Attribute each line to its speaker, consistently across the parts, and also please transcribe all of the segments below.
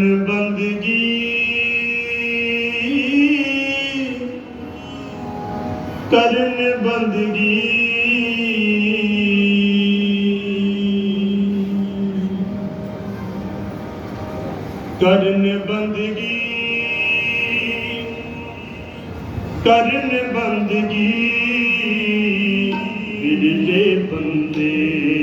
Speaker 1: ਬੰਦਗੀ। ਕਰਨ ਬੰਦਗੀ। ਕਰਨ ਬੰਦਗੀ। ਕਰਨ ਬੰਦਗੀ। ਵਿਰਲੇ ਬੰਦੇ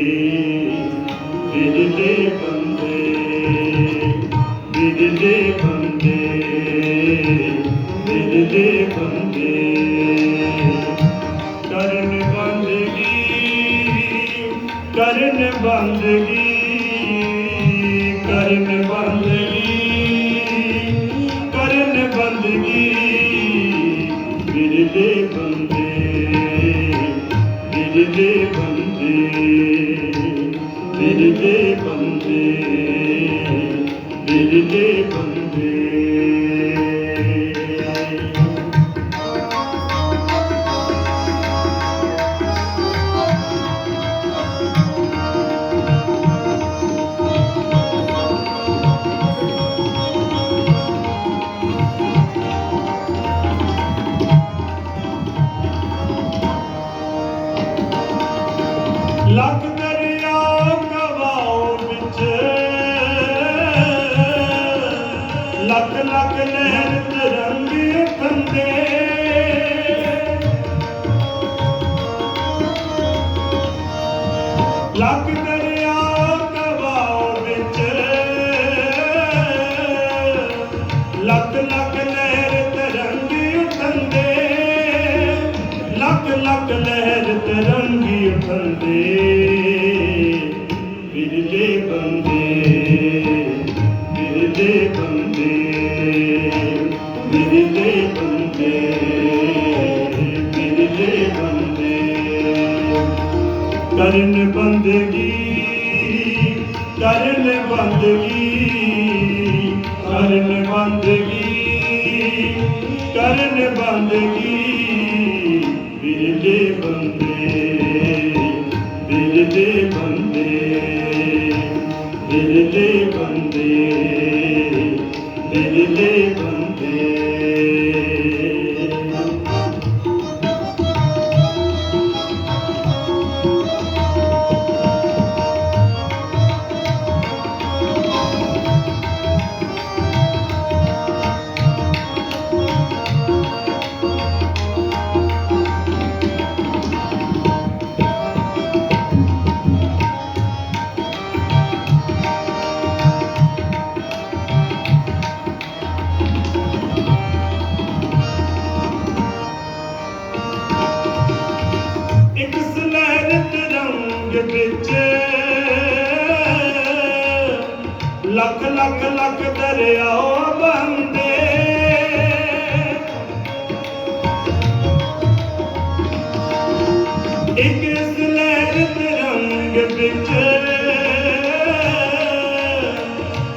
Speaker 1: ਵਿਰਲੇ ਬੰਦੇ ਵਿਰਲੇ ਬੰਦੇ ਦੇ ਬੰਦੇ ਵਿਰਲੇ ਬੰਦੇ। ਲੱਖ ਦਰਿਆ ਕਵਾਓ ਵਿੱਚ ਲੱਖ ਲੱਖ ਲਹਿਰ ਤਰੰਗੇ ਬੰਦੇ ਲੱਖ ਕਰਨ ਬੰਦਗੀ ਕਰਨ ਬੰਦਗੀ ਕਰਨ ਬੰਦਗੀ। ਵਿਰਲੇ ਬੰਦੇ ਵਿਰਲੇ ਬੰਦੇ ਵਿਰਲੇ ਬੰਦੇ ਵਿਰਲੇ ਬੰਦੇ। ਲੱਖ ਬੰਦੇ। ਰੰਗ ਵਿੱਚ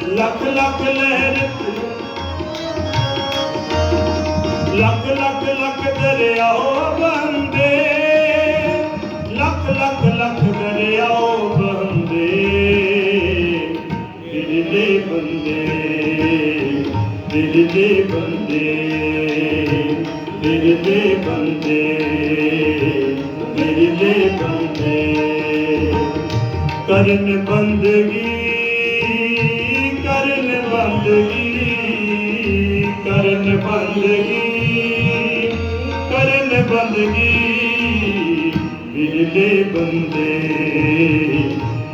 Speaker 1: ਲੱਖ ਲੱਖ ਲਹਿਰ ਲੱਖ ਲੱਖ ਲੱਖ ਦਰਿਆਓ ਬੰਦੇ। ਲੱਖ ਲੱਖ ਲੱਖ ਦਰਿਆਓ ਦਿਲੇ ਬੰਦੇ ਦਿਲੇ ਬੰਦੇ ਦਿਲੇ ਬੰਦੇ। ਕਰਨ ਬੰਦਗੀ ਕਰਨ ਬੰਦਗੀ ਕਰਨ ਬੰਦਗੀ ਕਰਨ ਬੰਦਗੀ। ਦਿਲੇ ਬੰਦੇ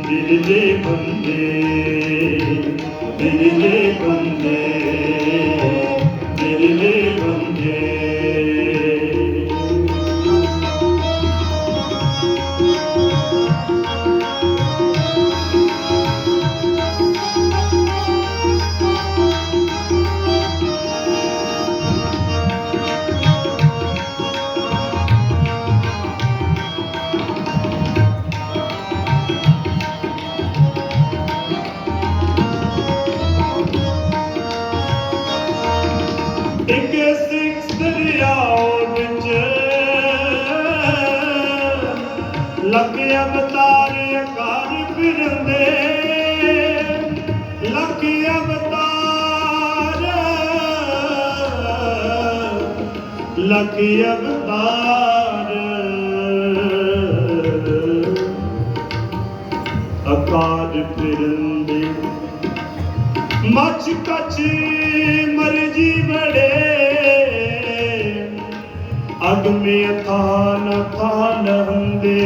Speaker 1: ਦਿਲੇ ਬੰਦੇ ਦਿਲੇ ਬੰਦੇ। ਲੱਖ ਅਵਤਾਰ ਘਰ ਫਿਰਦੇ ਲੱਖ ਅਵਤਾਰ ਲੱਖ ਅਵਤਾਰ ਅਕਾਰ ਫਿਰਦੇ ਮੱਛ ਕੱਚ ਮਰਜ਼ੀ ਬੜੇ। ਅਗ ਮੇ ਥਾਨ ਥਾਨ ਹੰਦੇ।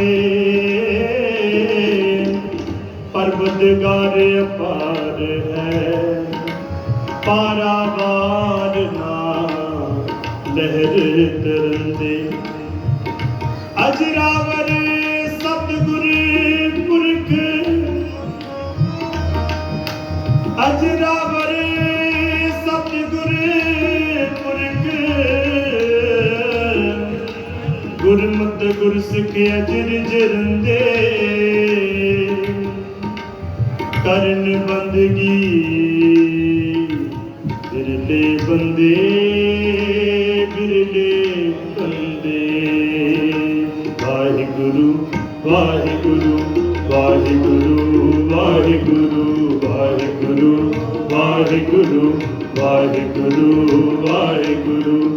Speaker 1: ਪਰਬਤਗਾਰ ਅਪਾਰ ਹੈ, ਪਾਰਾਵਾਰ ਨਾ ਲਹਿਰ ਤਰੰਦੇ। ਅਜਰਾਵਰ ਸਤਿਗੁਰ ਪੁਰਖ ਅਜਰਾਵਰ ਗੁਰਮਤ ਗੁਰ ਸਿੱਖ ਅਜਰ ਜਰੰਦੇ ਕਰਨ ਬੰਦਗੀ ਬਿਰਲੇ ਬੰਦੇ ਬਿਰਲੇ ਬੰਦੇ। ਵਾਹਿਗੁਰੂ ਵਾਹਿਗੁਰੂ ਵਾਹਿਗੁਰੂ ਵਾਹਿਗੁਰੂ ਵਾਹਿਗੁਰੂ ਵਾਹਿਗੁਰੂ ਵਾਹਿਗੁਰੂ ਵਾਹਿਗੁਰੂ।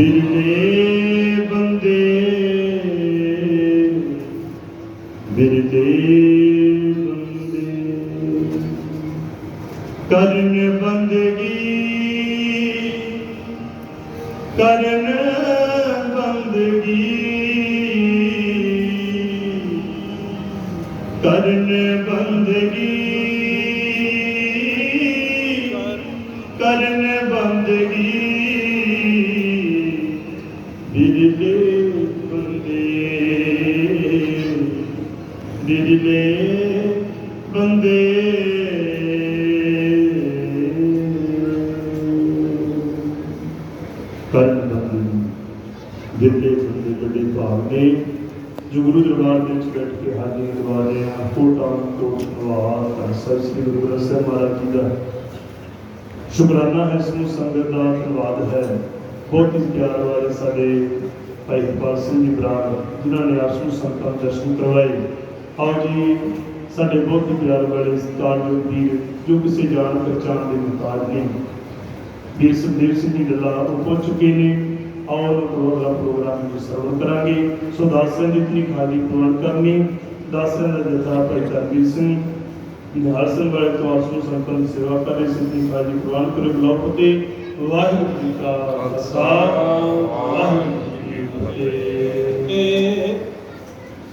Speaker 1: ਦਿਲ ਦੇ ਬੰਦੇ ਦਿਲ ਬੰਦੇ। ਕਰਨ ਬੰਦਗੀ ਕਰਨ ਦਿਲੇ ਬੰਦੇ। ਕਰਨ ਦਿਲੇ ਬੰਦੇ ਵੱਡੇ ਭਾਗ ਨੇ। ਜੋ ਗੁਰੂ ਦਰਬਾਰ ਦੇ ਵਿੱਚ ਬੈਠ ਕੇ ਹਾਜ਼ਰੀ ਲਵਾ ਰਹੇ ਆ ਕੋਟਾ ਕੋਟ ਨਵਾਜ਼ ਦਾ ਸਰ ਸ੍ਰੀ ਗੁਰੂ ਗ੍ਰੰਥ ਸਾਹਿਬ ਮਹਾਰਾਜ ਜੀ ਦਾ ਸ਼ੁਕਰਾਨਾ ਹੈ, ਇਸ ਨੂੰ ਸੰਗਤ ਦਾ ਧੰਨਵਾਦ ਹੈ। ਬਹੁਤ ਹੀ ਪਿਆਰ ਵਾਲੇ ਸਾਡੇ ਭਾਈ ਹਰਪਾਲ ਸਿੰਘ ਜੀ ਬਰਾੜ, ਜਿਨ੍ਹਾਂ ਨੇ ਆਪ ਨੂੰ ਸੰਤਾਂ ਦੇ ਦਰਸ਼ਨ ਕਰਵਾਏ। ਆਓ ਜੀ, ਸਾਡੇ ਬਹੁਤ ਪਿਆਰ ਵਾਲੇ ਸਤਿਕਾਰਯੋਗ ਵੀਰ, ਜੋ ਕਿਸੇ ਜਾਣ ਪਛਾਣ ਦੇ ਮੁਤਾਜ ਨੇ। ਵੀਰ ਸੁਖਦੇਵ ਸਿੰਘ ਜੀ ਲੱਲਾ ਉਹ ਪਹੁੰਚ ਚੁੱਕੇ ਨੇ ਔਰ ਪ੍ਰੋਗਰਾਮ ਪ੍ਰੋਗਰਾਮ ਨੂੰ ਸਰਵਣ ਕਰਾਂਗੇ। ਸੋ ਦਾਸਾਂ ਦੀ ਖਾਲੀ ਪ੍ਰਵਾਨ ਕਰਨੀ, ਦਾਸਾਂ ਦਾ ਜਥਾ ਭਾਈ ਕਰਬੀਰ ਸਿੰਘ, ਨਿਹਾਲ ਸਿੰਘ ਵਾਲੇ ਤੋਂ ਆਪ ਨੂੰ ਸੇਵਾ ਕਰ ਰਹੇ ਸਿੰਘ ਦੀ ਖਾਲੀ ਪ੍ਰਵਾਨ ਕਰੋ ਬਲਾਕ ਤੇ ਵਾਹਿਗੁਰੂ ਜੀ ਕਾ ਖਾਲਸਾ, ਵਾਹਿਗੁਰੂ ਜੀ ਕੀ ਫਤਿਹ।